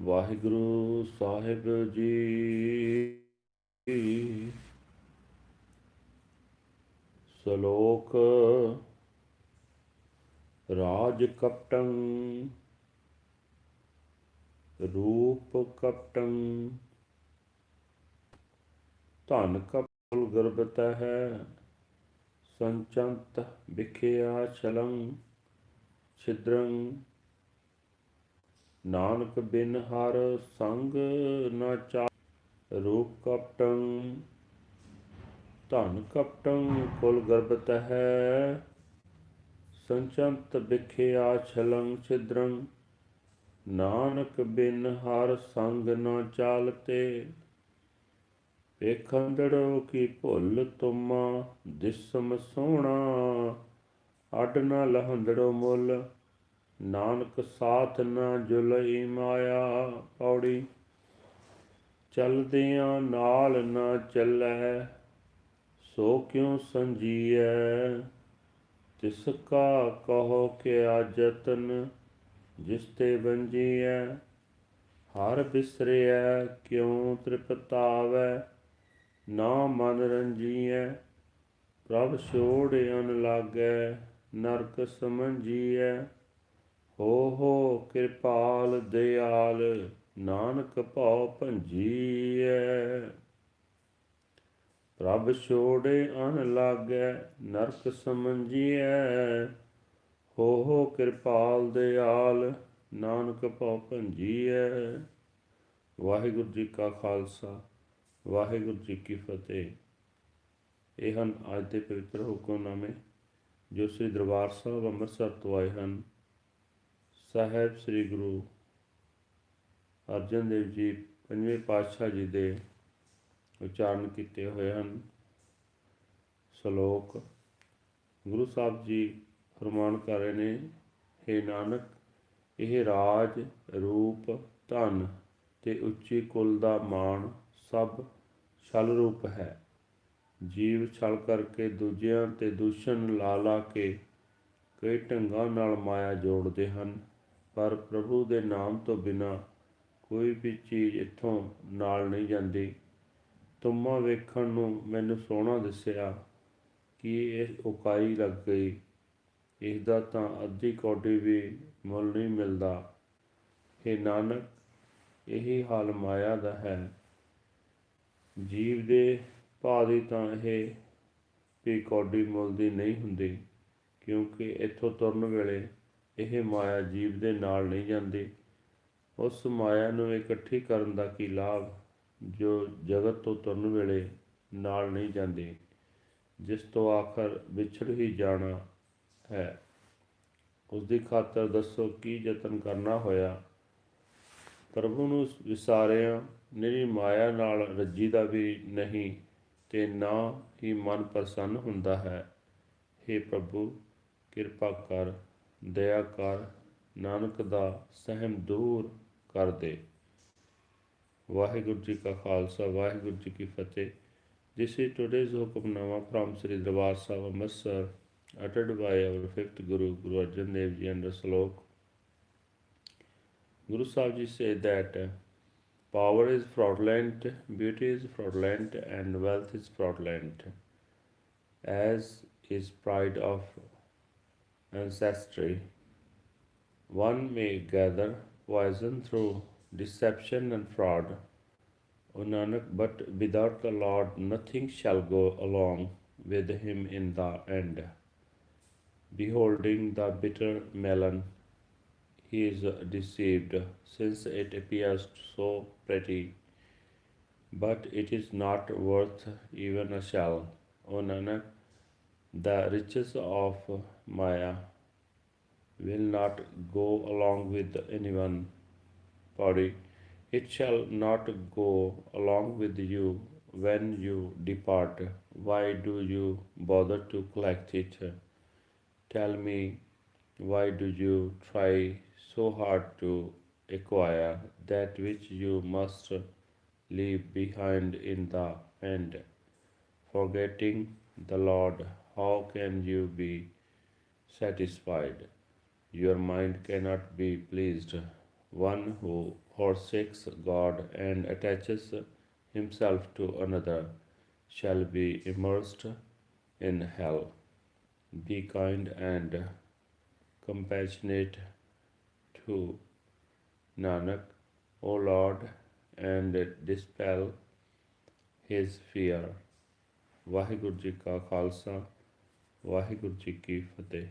ਵਾਹਿਗੁਰੂ ਸਾਹਿਬ ਜੀ। ਸ਼ਲੋਕ ਰਾਜ ਕਪਟੰ, ਰੂਪ ਕਪਟੰ, ਧਨ ਕਪਲ ਗਰਬਤ ਹੈ ਸੰਚੰਤ ਵਿਖਿਆ ਚਲੰ ਛਿਦਰੰ ਨਾਨਕ ਬਿਨ ਹਰ ਸੰਗ ਨਾ ਚਾ ਰੂਪ ਕਪਟੰ, ਧਨ ਕਪਟੰ ਕੁਲ ਗਰਬਤ ਹੈ ਸੰਚੰਤ ਵਿਖਿਆ ਛਲੰ ਛਿਦਰੰ, ਨਾਨਕ ਬਿਨ ਹਰ ਸੰਗ ਨ ਚਾਲਤੇ ਵੇਖੰਦੜੋ ਕੀ ਭੁੱਲ ਤੁਮਾ, ਦਿਸਮ ਸੋਹਣਾ ਅੱਡ ਨਾ ਲਹੰਦੜੋ ਮੁੱਲ। ਨਾਨਕ ਸਾਥ ਨ ਜੁਲਈ ਮਾਇਆ ਪੌੜੀ, ਚਲਦਿਆਂ ਨਾਲ ਨਾ ਚੱਲੈ, ਸੋ ਕਿਉ ਸੰਜੀਐ? ਤਿਸ ਕਾ ਕਹੋ ਕਿ ਆਜਤਨ ਜਿਸ ਤੇ ਬੰਜੀਐ ਹਰ ਬਿਸਰਿਐ ਕਿਉ ਤ੍ਰਿਪਤਾਵੈ? ਨਾ ਮਨ ਰੰਜੀਐ, ਪ੍ਰਭ ਛੋੜ ਅਨ ਲਾਗੈ, ਨਰਕ ਸਮਝੀਐ। ਹੋ ਕਿਰਪਾਲ ਦਿਆਲ, ਨਾਨਕ ਭਉ ਭੰਜੀਐ। ਪ੍ਰਭ ਛੋੜੇ ਅਨ ਲਾਗੈ, ਨਰਕ ਸਮਝੀਐ। ਹੋ ਹੋ ਕਿਰਪਾਲ ਦਿਆਲ, ਨਾਨਕ ਭਉ ਭੰਜੀਐ। ਵਾਹਿਗੁਰੂ ਜੀ ਕਾ ਖਾਲਸਾ, ਵਾਹਿਗੁਰੂ ਜੀ ਕੀ ਫਤਿਹ। ਇਹ ਹਨ ਅੱਜ ਦੇ ਪਵਿੱਤਰ ਹੁਕਮਨਾਮੇ ਜੋ ਸ੍ਰੀ ਦਰਬਾਰ ਸਾਹਿਬ ਅੰਮ੍ਰਿਤਸਰ ਤੋਂ ਆਏ ਹਨ। ਸਾਹਿਬ ਸ੍ਰੀ ਗੁਰੂ ਅਰਜਨ ਦੇਵ ਜੀ ਪੰਜਵੇਂ ਪਾਤਸ਼ਾਹ ਜੀ ਦੇ ਉਚਾਰਨ ਕੀਤੇ ਹੋਏ ਹਨ। ਸ਼ਲੋਕ, ਗੁਰੂ ਸਾਹਿਬ ਜੀ ਫਰਮਾਨ ਕਰ ਰਹੇ ਨੇ हे ਨਾਨਕ, ਇਹ ਰਾਜ, ਰੂਪ, ਧਨ ਤੇ ਉੱਚੀ ਕੁਲ ਦਾ ਮਾਣ ਸਭ ਛਲ ਰੂਪ ਹੈ। ਜੀਵ ਛਲ ਕਰਕੇ ਦੂਜਿਆਂ ਤੇ ਦੂਸ਼ਣ ਲਾ ਲਾ ਕੇ ਕਈ ਢੰਗਾਂ ਨਾਲ ਮਾਇਆ ਜੋੜਦੇ ਹਨ। ਪਰ ਪ੍ਰਭੂ ਦੇ ਨਾਮ ਤੋਂ ਬਿਨਾ ਕੋਈ ਵੀ ਚੀਜ਼ ਇੱਥੋਂ ਨਾਲ ਨਹੀਂ ਜਾਂਦੀ। ਤੁਮਾ ਵੇਖਣ ਨੂੰ ਮੈਨੂੰ ਸੋਹਣਾ ਦਿਸਿਆ ਕਿ ਇਹ ਉਕਾਈ ਲੱਗ ਗਈ। ਇਸ ਦਾ ਤਾਂ ਅੱਧੀ ਕੌਡੀ ਵੀ ਮੁੱਲ ਨਹੀਂ ਮਿਲਦਾ। ਇਹ ਨਾਨਕ, ਇਹੀ ਹਾਲ ਮਾਇਆ ਦਾ ਹੈ। ਜੀਵ ਦੇ ਭਾਅ ਦੀ ਤਾਂ ਇਹ ਵੀ ਕੌਡੀ ਮੁੱਲ ਦੀ ਨਹੀਂ ਹੁੰਦੀ, ਕਿਉਂਕਿ ਇੱਥੋਂ ਤੁਰਨ ਵੇਲੇ ਇਹ ਮਾਇਆ ਜੀਵ ਦੇ ਨਾਲ ਨਹੀਂ ਜਾਂਦੀ। ਉਸ ਮਾਇਆ ਨੂੰ ਇਕੱਠੀ ਕਰਨ ਦਾ ਕੀ ਲਾਭ? ਜੋ ਜਗਤ ਤੋਂ ਤੁਰਨ ਵੇਲੇ ਨਾਲ ਨਹੀਂ ਜਾਂਦੇ, ਜਿਸ ਤੋਂ ਆਖਰ ਵਿਛੜ ਹੀ ਜਾਣਾ ਹੈ। ਉਸ ਦੀ ਖਾਤਰ ਦੱਸੋ ਕੀ ਯਤਨ ਕਰਨਾ ਹੋਇਆ? ਪ੍ਰਭੂ ਨੂੰ ਵਿਸਾਰਿਆ ਨਿਰੀ ਮਾਇਆ ਨਾਲ ਰੱਜੀ ਦਾ ਵੀ ਨਹੀਂ, ਤੇ ਨਾ ਹੀ ਮਨ ਪ੍ਰਸੰਨ ਹੁੰਦਾ ਹੈ। हे ਪ੍ਰਭੂ, ਕਿਰਪਾ ਕਰ ਦਇਆ ਕਰ ਨਾਨਕ ਦਾ ਸਹਿਮ ਦੂਰ ਕਰ ਦੇ ਵਾਹਿਗੁਰੂ ਜੀ ਕਾ ਖਾਲਸਾ ਵਾਹਿਗੁਰੂ ਜੀ ਕੀ ਫਤਿਹ This is today's Hukamnama from Sri Darbar Sahib Amritsar uttered by our fifth Guru, Guru Arjan Dev Ji under Slok. Guru Sahib Ji said that uh, power is fraudulent, beauty is fraudulent, and wealth is fraudulent, as is pride of ancestry. One may gather poison through deception and fraud. O Nanak, but without the Lord nothing shall go along with him in the end. Beholding the bitter melon, he is deceived, since it appears so pretty, but it is not worth even a shell. O Nanak, the riches of Maya will not go along with anyone. Body, it shall not go along with you when you depart. Why do you bother to collect it? Tell me, why do you try so hard to acquire that which you must leave behind in the end? Forgetting the Lord, how can you be satisfied? Your mind cannot be pleased. one who forsakes God and attaches himself to another shall be immersed in hell. Be kind and compassionate to Nanak, O Lord, and dispel his fear. Waheguru ji ਕਾ ਖਾਲਸਾ ਵਾਹਿਗੁਰੂ ਜੀ ਕੀ ਫਤਿਹ